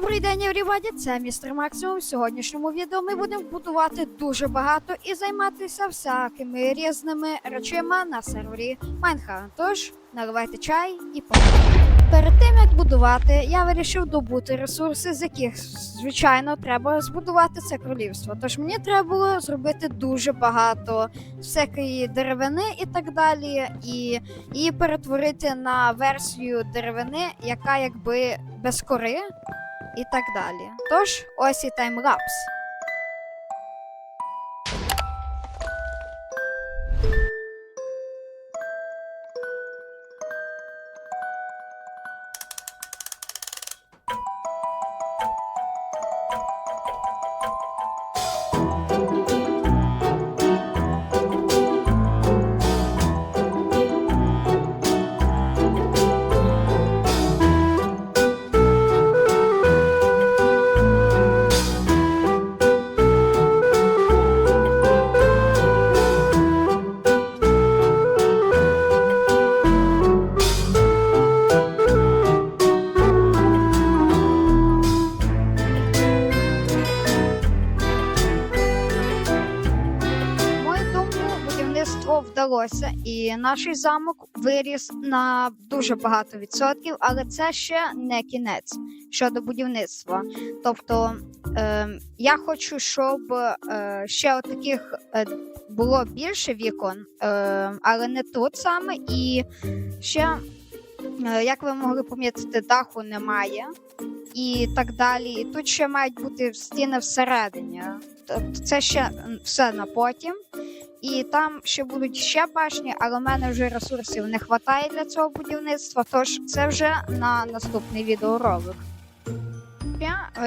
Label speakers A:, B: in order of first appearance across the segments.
A: Добрий день, Евріваді, це містер Максимум. В сьогоднішньому відео ми будемо будувати дуже багато і займатися всякими різними речима на сервері Майнхаven. Тож наливайте чай і поїхали. Перед тим як будувати, я вирішив добути ресурси, з яких звичайно треба збудувати це королівство. Тож мені треба було зробити дуже багато всякої деревини і так далі, і її перетворити на версію деревини, яка якби без кори і так далі. Тож, ось і таймлапс. Будівництво і наш замок виріс на дуже багато відсотків, але це ще не кінець щодо будівництва. Тобто е, я хочу, щоб е, ще таких е, було більше вікон, е, але не тут саме. І ще, е, як ви могли помітити, даху немає. І так далі. І тут ще мають бути стіни всередині. Тобто це ще все на потім. І там ще будуть ще башні, але в мене вже ресурсів не вистачає для цього будівництва, тож це вже на наступний відеоролик.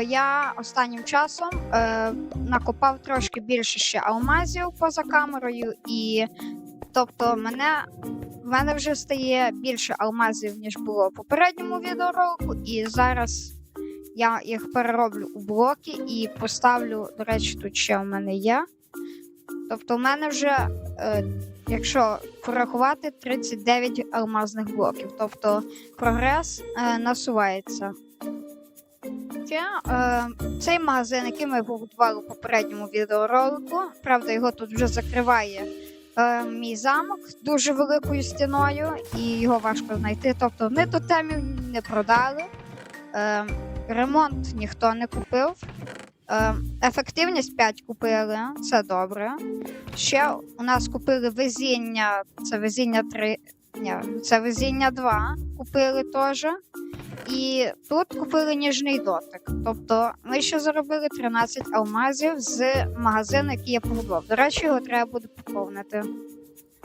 A: Я, останнім часом е, накопав трошки більше ще алмазів поза камерою, і тобто мене, в мене вже стає більше алмазів, ніж було в попередньому відеоролику, і зараз я їх перероблю у блоки і поставлю, до речі, тут ще у мене є. Тобто, у мене вже, е, якщо порахувати, 39 алмазних блоків. Тобто прогрес е, насувається. Е, цей магазин, який ми побудували у попередньому відеоролику, правда, його тут вже закриває е, мій замок дуже великою стіною, і його важко знайти. Тобто, ми тотемів не продали, е, ремонт ніхто не купив. Е, ефективність 5 купили, це добре. Ще у нас купили везіння, це везіння 3, ні, це везіння 2 купили теж. І тут купили ніжний дотик. Тобто ми ще заробили 13 алмазів з магазину, який я побудував. До речі, його треба буде поповнити.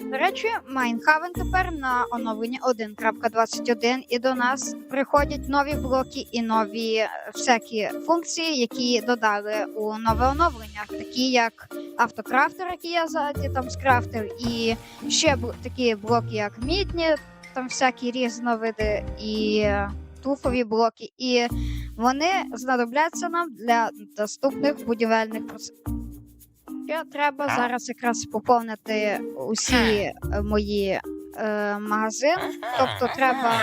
A: До речі, Майнхавен тепер на оновленні 1.21 і до нас приходять нові блоки і нові е, всякі функції, які додали у нове оновлення, такі як автокрафтер, який я ззаді там скрафтив, і ще бл- такі блоки, як мідні, там всякі різновиди і туфові блоки. І вони знадобляться нам для наступних будівельних процесів. Ще треба зараз якраз поповнити усі е, мої е, магазини. Тобто треба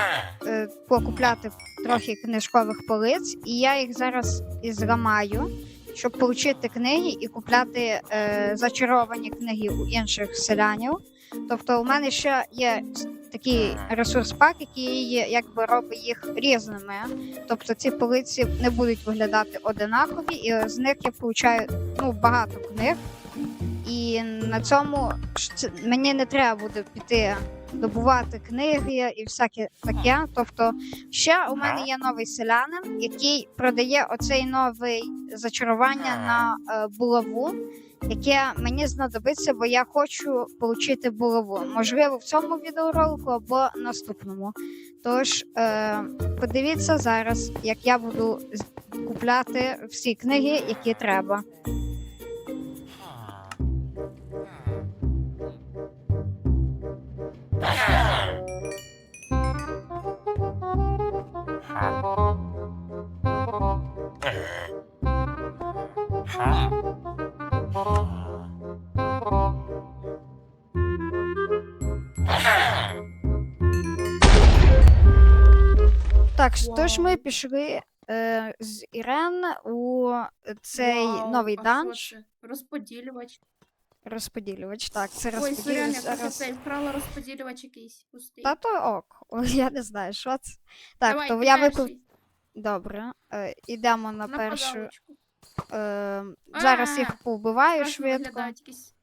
A: е, покупляти трохи книжкових полиць, і я їх зараз і зламаю, щоб отримати книги і купляти е, зачаровані книги у інших селянів. Тобто, у мене ще є такий ресурс пак, який якби робить їх різними. Тобто ці полиці не будуть виглядати одинакові, і з них я получаю ну, багато книг. І на цьому мені не треба буде піти добувати книги і всяке таке. Тобто, ще у мене є новий селянин, який продає оцей новий зачарування на е, булаву, яке мені знадобиться, бо я хочу отримати булаву. Можливо, в цьому відеоролику або наступному. Тож е, подивіться зараз, як я буду купляти всі книги, які треба. Так, тож ми пішли. Е, з Ірен у цей
B: Вау,
A: новий
B: а
A: данж.
B: це? Розподілювач.
A: Розподілювач. Так, це
B: Ой, сорян,
A: розподілювач
B: я вкрала розподілювач якийсь пустий.
A: Та то ок. Я не знаю, що це. Так,
B: Давай,
A: то
B: ти
A: я виклик.
B: перший.
A: Добре. Е, ідемо на
B: На
A: першу. Е, зараз їх
B: А,
A: повбиваю
B: Страшно
A: швидко
B: виглядають якісь.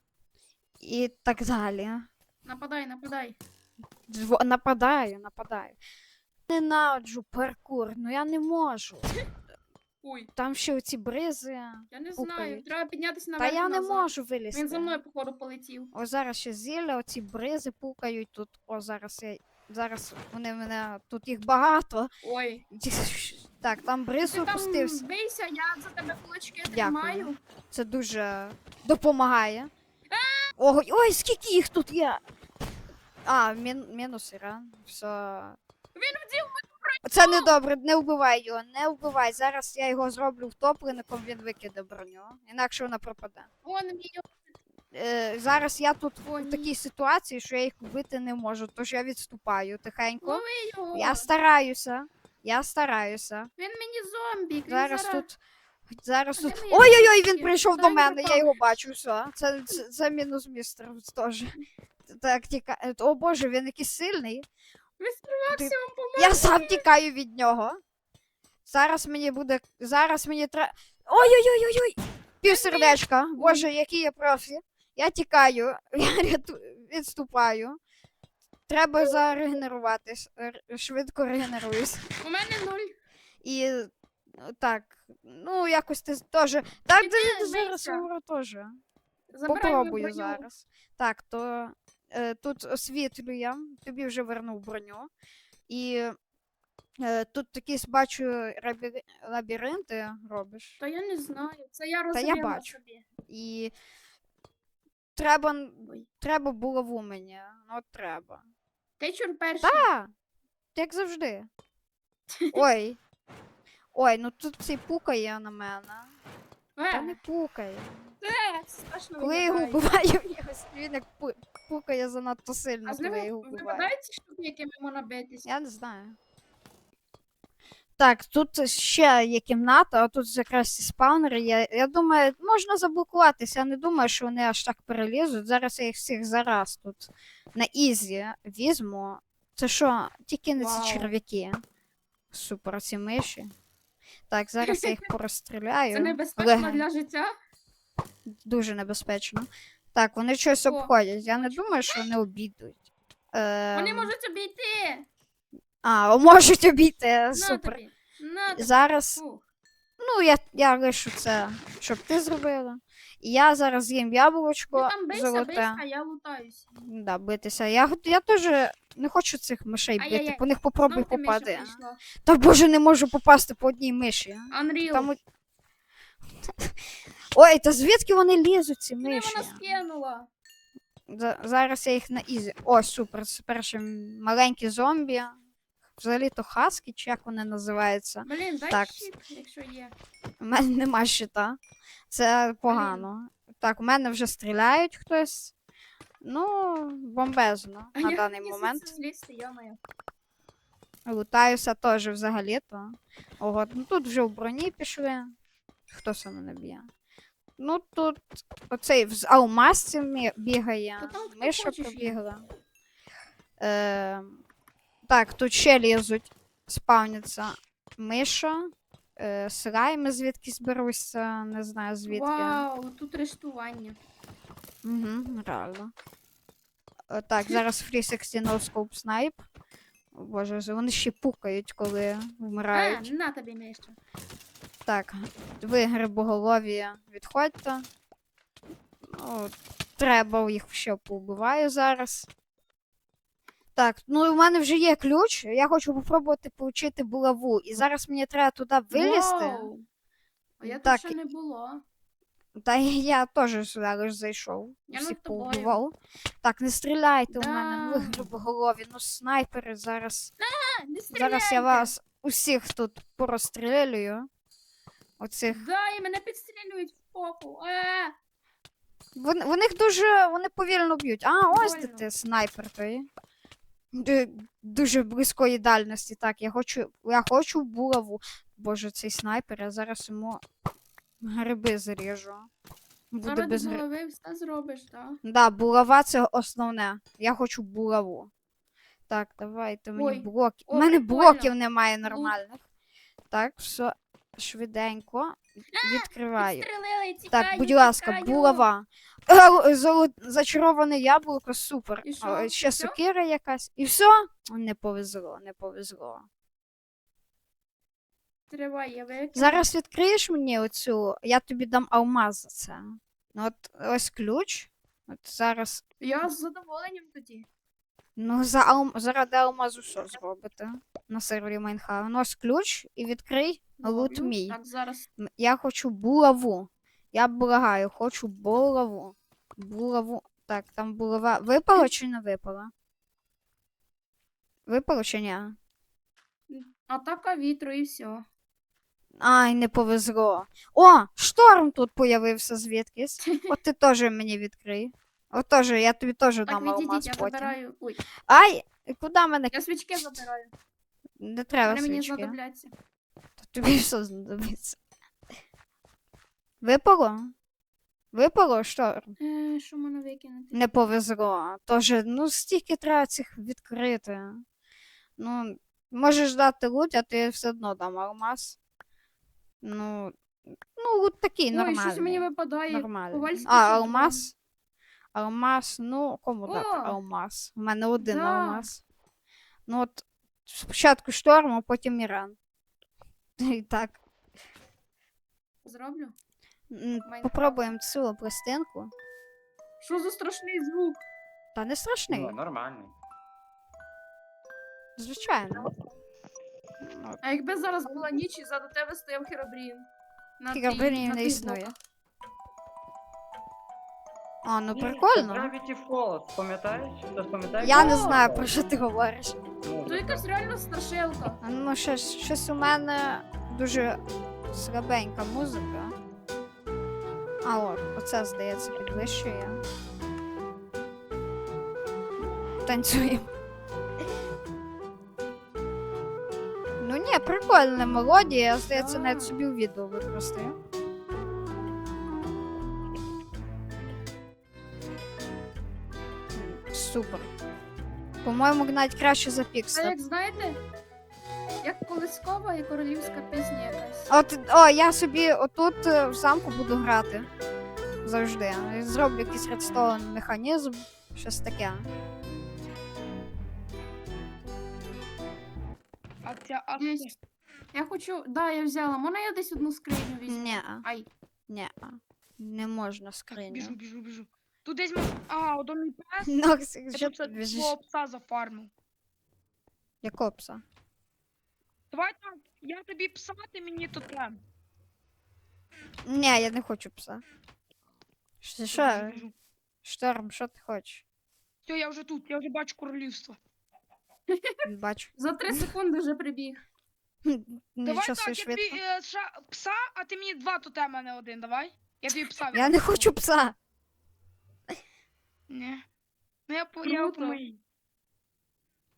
A: і так далі.
B: Нападай, нападай.
A: Дво- Нападаю, нападаю. Ненавиджу паркур, ну я не можу.
B: Ой,
A: Там ще оці бризи.
B: я не знаю.
A: Пукають.
B: Треба піднятися
A: на
B: Та
A: я не можу вилізти.
B: Він за мною, походу, полетів.
A: О, зараз ще зілля, оці бризи пукають тут. О, зараз я. Зараз вони мене. Тут їх багато.
B: Ой.
A: Так, там бриз
B: Ти там
A: опустився.
B: бийся, я за тебе кулачки тримаю.
A: Це дуже допомагає. Ой, ой, скільки їх тут є. А, мін, мінус Іран. Все.
B: Він вдів
A: Це не добре, не вбивай його, не вбивай. Зараз я його зроблю втоплеником, він викиде броню. Інакше вона пропаде.
B: Вон мій
A: Е, зараз я тут в такій ситуації, що я їх вбити не можу, тож я відступаю тихенько.
B: Лови його.
A: Я стараюся. Я стараюся.
B: Він мені зомбі. Він
A: Зараз тут. Зараз
B: А
A: тут. Ой-ой-ой, він прийшов до
B: він
A: мене, я
B: пропав?
A: його бачу, все. Це, це, це мінус містер теж. Так, тікає. О боже, він якийсь сильний. Ти-
B: максимум помогли.
A: Я сам тікаю від нього. Зараз мені буде. Зараз мені треба. Ой-ой-ой-ой-ой! Півсердечка. Боже, який я профі. Я тікаю, я ряту... відступаю. Треба зарегенеруватись. Швидко регенеруюсь.
B: У мене нуль.
A: І е, так, ну якось ти теж. Так, ти зараз теж. Попробую зараз. Так, то тут освітлює, тобі вже вернув броню. І е, тут якісь бачу лабіринти робиш.
B: Та я не знаю. Це я
A: Та я бачу.
B: собі.
A: І треба,
B: Ой.
A: треба булаву мені. Ну, от треба.
B: Ти чур перший.
A: Та! Як завжди. Ой. Ой, ну тут цей пукає на мене. Та не
B: Е,
A: пукає.
B: Це страшно
A: Коли я його
B: виглядає.
A: вбиваю, якось він як пукає занадто сильно,
B: А з
A: коли я його
B: ними
A: вбиваю.
B: випадають ці штуки, якими можна битись?
A: Я не знаю. Так, тут ще є кімната, а тут якраз ці спаунери. Я, я думаю, можна заблокуватися. Я не думаю, що вони аж так перелізуть. Зараз я їх всіх зараз тут на ізі візьму. Це що, тільки не ці
B: Вау.
A: черв'яки. Супер, ці миші. Так, зараз я їх порозстріляю.
B: Це небезпечно для життя.
A: Дуже небезпечно. Так, вони щось
B: О,
A: обходять. Я не думаю, що вони обідуть.
B: Вони
A: Ем,
B: можуть обійти.
A: А, можуть обійти.
B: На
A: Супер.
B: тобі. На тобі.
A: Зараз,
B: Фу.
A: ну, я, я лишу це, щоб ти зробила. І я зараз з'їм
B: Ти
A: яблучко
B: там бийся,
A: золоте.
B: бийся, а я лутаюсь.
A: Да, битися. Я, я теж не хочу цих мишей бити,
B: Ай-яй-яй.
A: по них попробуй
B: Знов ти миша прийшла.
A: Та боже, не можу попасти по одній миші.
B: Unreal.
A: Там... Ой, та звідки вони лізуть, ці
B: Мене
A: миші?
B: вона скинула.
A: За- Зараз я їх на ізі. О, супер, це перші маленькі зомбі. Взагалі то хаски, чи як вони називаються.
B: Блін, дай
A: Так.
B: щит, якщо є.
A: У мене нема щита. Це погано. Так, у мене вже стріляють хтось. Ну, бомбезно
B: А
A: на
B: я
A: даний момент.
B: злізти, йо-моє.
A: Лутаюся теж взагалі-то. Ого, ну тут вже в броні пішли. Хто саме не б'є? Ну тут оцей з алмазці бігає. Миша
B: хочеш
A: пробігла. Е, так, тут ще лізуть, спавняться миша, е, слайми звідкись беруться, не знаю звідки.
B: Вау, тут рештування.
A: Угу, реально. Е, Так, зараз Free 16 No Scope Snipe. Боже, вони ще пукають, коли
B: А, на тобі миша.
A: Так, ви грибоголові відходьте. Ну, треба їх ще побиваю зараз. Так, ну у мене вже є ключ. Я хочу попробувати отримати булаву. І зараз мені треба туди вилізти.
B: Вау. А я
A: Так,
B: тут ще не було.
A: Та я теж сюди лиш зайшов.
B: Я
A: Всіх
B: над
A: Так, не стріляйте у мене, ви грибоголові, ну снайпери зараз.
B: А, не
A: Зараз я вас усіх тут порозстрілюю. Оцих.
B: Да, і мене підстрілюють в попу.
A: Вони, вони їх дуже. Вони повільно б'ють. А, ось де
B: Больно.
A: ти снайпер той. Ду- Дуже близької дальності. Так, я хочу. Я хочу булаву. боже, цей снайпер, я зараз йому гриби заріжу. Буде
B: Заради
A: без гри...
B: голови все зробиш, так?
A: Да, булава це основне. Я хочу булаву. Так, давайте мені
B: Ой,
A: блоки. У мене
B: прикольно.
A: блоків немає нормальних. Так, все швиденько відкриваю. Так, будь ласка,
B: тікаю.
A: булава. Е, золо- Зачароване яблуко, супер.
B: І що?
A: А, Ще
B: Всьо?
A: сокира якась. І все? Не повезло, не повезло.
B: Тривай, я викину.
A: Зараз відкриєш мені оцю, я тобі дам алмаз за це. Ну от ось ключ. От зараз.
B: Я з задоволенням тоді.
A: Ну, за алм... заради алмазу що зробите на сервері Майнхаус. Ну, ось ключ і відкрий лут мій.
B: Так, зараз.
A: Я хочу булаву. Я благаю, хочу булаву. Булаву. Так, там булава. Випало чи не випало? Випало чи ні?
B: Атака вітру і все.
A: Ай, не повезло. О, шторм тут появився звідкись. От ти теж мені відкрий. От теж, я тобі теж дам алмаз
B: відійдіть, я
A: потім.
B: забираю. Ой,
A: Ай, куди мене?
B: я свічки забираю.
A: Не треба
B: Вони мені
A: свічки.
B: знадобляться.
A: Тобі все знадобиться. Випало? Випало шторм?
B: Е, що мене викинути?
A: Не повезло. Тож, ну, стільки треба цих відкрити. Ну, можеш дати лут, а ти все одно дам алмаз. Ну, ну, лут такий
B: Ой,
A: нормальний.
B: щось мені випадає.
A: Нормальний.
B: Ковальський
A: А, алмаз. Алмаз, ну, кому дати алмаз? У мене один
B: Да.
A: алмаз. Ну от спочатку шторм, а потім Іран. І так.
B: Зроблю.
A: м,
B: Майнкрафт.
A: Попробуємо цю пластинку.
B: Що за страшний звук?
A: Та не страшний,
C: Ну, нормальний.
A: звичайно.
B: А якби зараз була ніч і за тебе стояв Херобрін. На
A: не існує.
B: блоках.
A: А, ну прикольно.
C: Gravity Falls, пам'ятаєш? Хтось пам'ятає?
A: Я не знаю, про що ти говориш.
C: Ну,
B: То якась реально страшилка.
A: А, Ну, щось, щось у мене дуже слабенька музика. А от, оце, здається, підвищує. Танцюємо. Ну ні, прикольна мелодія, я здається,
B: Да.
A: навіть собі у відео використаю. Супер. По-моєму, навіть краще за
B: Це
A: Пікстеп.
B: як знаєте, як колискова і королівська пісня якась.
A: От, о, я собі отут е, в замку буду грати. Завжди. Зроблю якийсь редстоун механізм, щось таке.
D: А ця а
B: Я, я хочу. Да, я взяла. Можна я десь одну скриню візьму?
A: Ні,
B: Ай,
A: ні, не можна скриню.
D: біжу, біжу, біжу. Тут десь ми. А, ото мій пес.
A: Ну,
D: Я
A: що
D: тут
A: ти
D: це
A: біжиш?
D: свого пса зафармив.
A: Якого пса?
D: Давай так, я тобі пса, ти мені тотем.
A: Ні, я не хочу пса. Що, що? Шторм, що ти хочеш?
D: Все, я вже тут, я вже бачу королівство.
A: Бачу.
B: за три секунди вже прибіг.
D: Давай
A: Нічого
D: так,
A: собі
D: я
A: швидко.
D: тобі е, ша- пса, а ти мені два тотема, а не один, давай. Я тобі пса
A: Я не хочу пса.
D: Ні. Ну я по я
B: Круто.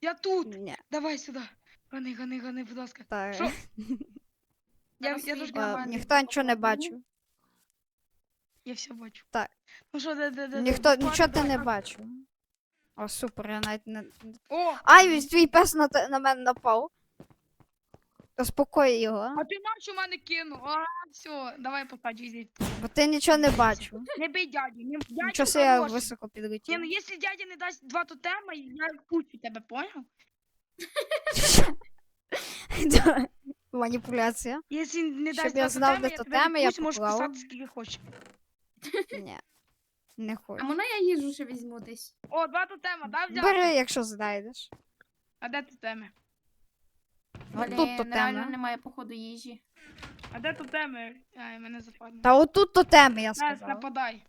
D: Я тут.
A: Ні,
D: Давай сюди. Гани, гани, гани, будь ласка.
A: так.
D: Що? Я, я, трошки-
A: Е, Ніхто нічого не бачив.
D: я все бачу.
A: Так.
D: Ну що, де, де, де, де,
A: Ніхто,
D: буквально
A: нічого ти не бачив. О, супер, я навіть не.
D: О,
A: Ай, ось твій пес на, те- на мене напав. Успокой його,
D: а ти наче в мене кинув. А, все, давай посадь візит.
A: бо ти нічого не бачив.
D: Не бий дядю. Не, дядю
A: Нічого собі я
D: хороший.
A: високо
D: Ні,
A: підлетів.
D: ну якщо дядя не дасть два тотема, я пущу тебе, понял?
A: Да, Маніпуляція.
D: Якщо не
A: Щоб
D: дасть
A: я
D: два
A: знав,
D: тотема,
A: де
D: я тебе
A: тотеми, я
D: відпущу, можеш
A: поклав.
D: писати скільки хочеш.
A: Ні. Не
B: А
A: хочу.
B: можна я їжу ще візьму десь?
D: О, два тотема, да, взяв?
A: Бери, якщо знайдеш.
D: А де тотеми?
A: Тут
B: Блін, реально
A: тотеми.
B: немає походу їжі.
D: А де тотеми? Ай, мене западне.
A: Та отут тотеми, я
D: Нас,
A: сказала.
D: нападай.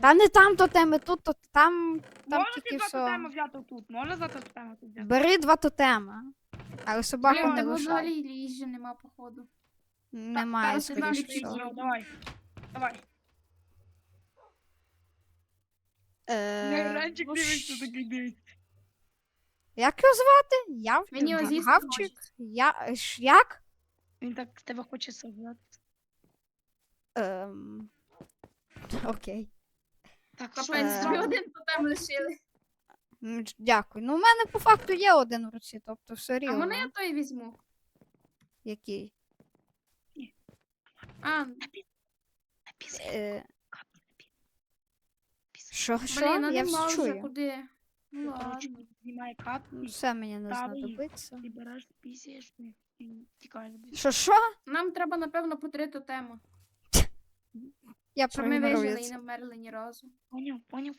A: Та не там тотеми, тут то там. Там
D: Можна
A: тільки
D: ті два
A: все.
D: тотема взяти тут? Можна два тотема тут взяти?
A: Бери два тотеми. Але собаку
B: Блін,
A: не
B: тебе
A: лишай.
B: взагалі їжі нема походу.
A: Немає,
B: я знаю,
A: скоріше
B: що
A: всього.
D: Давай. Давай.
A: Е,
D: Ранчик
A: ну,
D: дивиться, такий дивиться.
A: Як його звати? Яв...
B: Мені його
A: Гавчик? Я... ш- Як?
D: Він так тебе хоче собрати.
A: Ем... Окей.
D: Так,
B: Капець,
A: Е.
B: тобі один тотем лишили.
A: М, Дякую. Ну, у мене по факту є один в руці, тобто все
B: А
A: рівно.
B: мене я той візьму.
A: Який?
B: А,
D: написано?
A: Е... Що, що?
B: блін,
A: Я
B: нема
A: все
B: вже
A: чую.
B: куди. Ну ладно.
D: Знімай катку,
A: Ну, Все мені не знадобиться.
D: і береш, пісяєш і і тікаєш.
A: Що, що?
B: Нам треба, напевно, по три тотеми.
A: Я
B: Щоб ми вижили і не вмерли ні разу.
D: Поняв, поняв.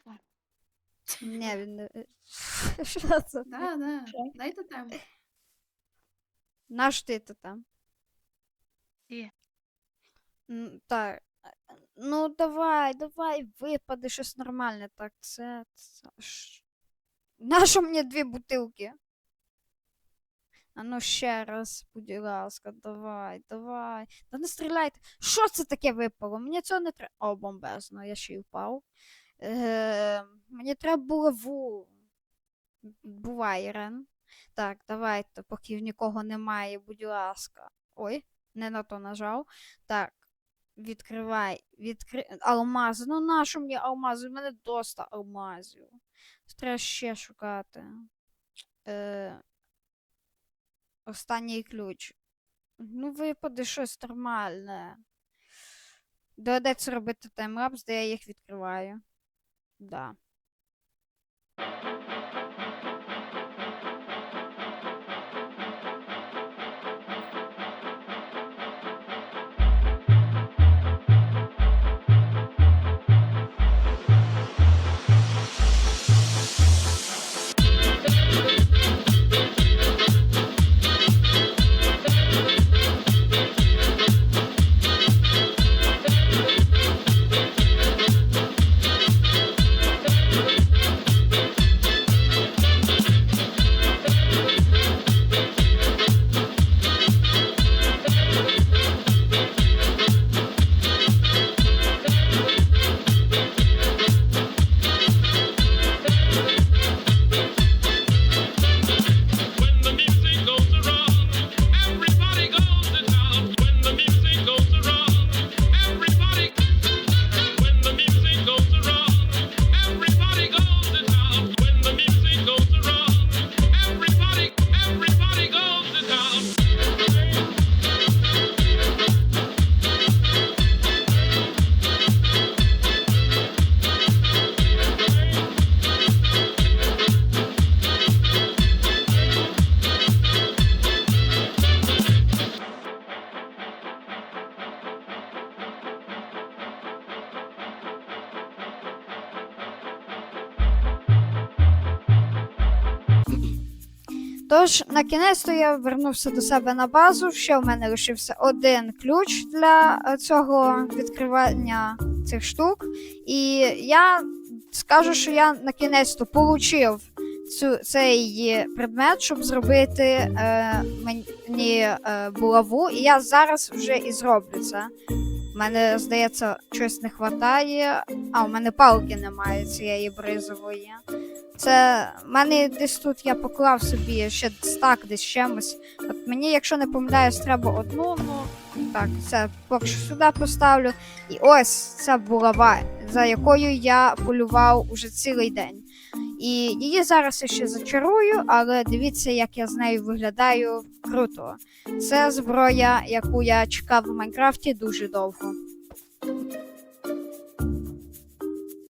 A: Ні, він не... Що це?
B: Да, да.
D: Що?
B: Дай тотем.
A: Наш ти то там. М, Так. Ну, давай, давай, випади щось нормальне. Так, це. це Нащо мені дві бутилки? А ну ще раз, будь ласка, давай, давай. Та не стріляйте. Що це таке випало? Мені цього не треба. О, бомбезно, я ще й впав. Е, мені треба булаву. Бувай, Рен. Так, давайте, поки нікого немає, будь ласка. Ой, не на то нажав. Так, відкривай. Відкри... Алмази. Ну нащо мені алмази? У мене доста алмазів. Треба ще шукати. Е... Останній ключ. Ну, випаде щось нормальне. Доведеться робити таймлапс, де я їх відкриваю. Да. Тож, на кінець я вернувся до себе на базу. Ще в мене лишився один ключ для е, цього відкривання цих штук. І я скажу, що я на кінець то получив цю, цей предмет, щоб зробити е, мені е, булаву. І я зараз вже і зроблю це. У мене, здається, щось не вистачає. А, у мене палки немає цієї бризової. Це в мене десь тут я поклав собі ще стак десь чимось. От мені, якщо не помиляюсь, треба одну, ну так, це поки що сюди поставлю. І ось ця булава, за якою я полював уже цілий день. І її зараз я ще зачарую, але дивіться, як я з нею виглядаю круто. Це зброя, яку я чекав у Майнкрафті дуже довго.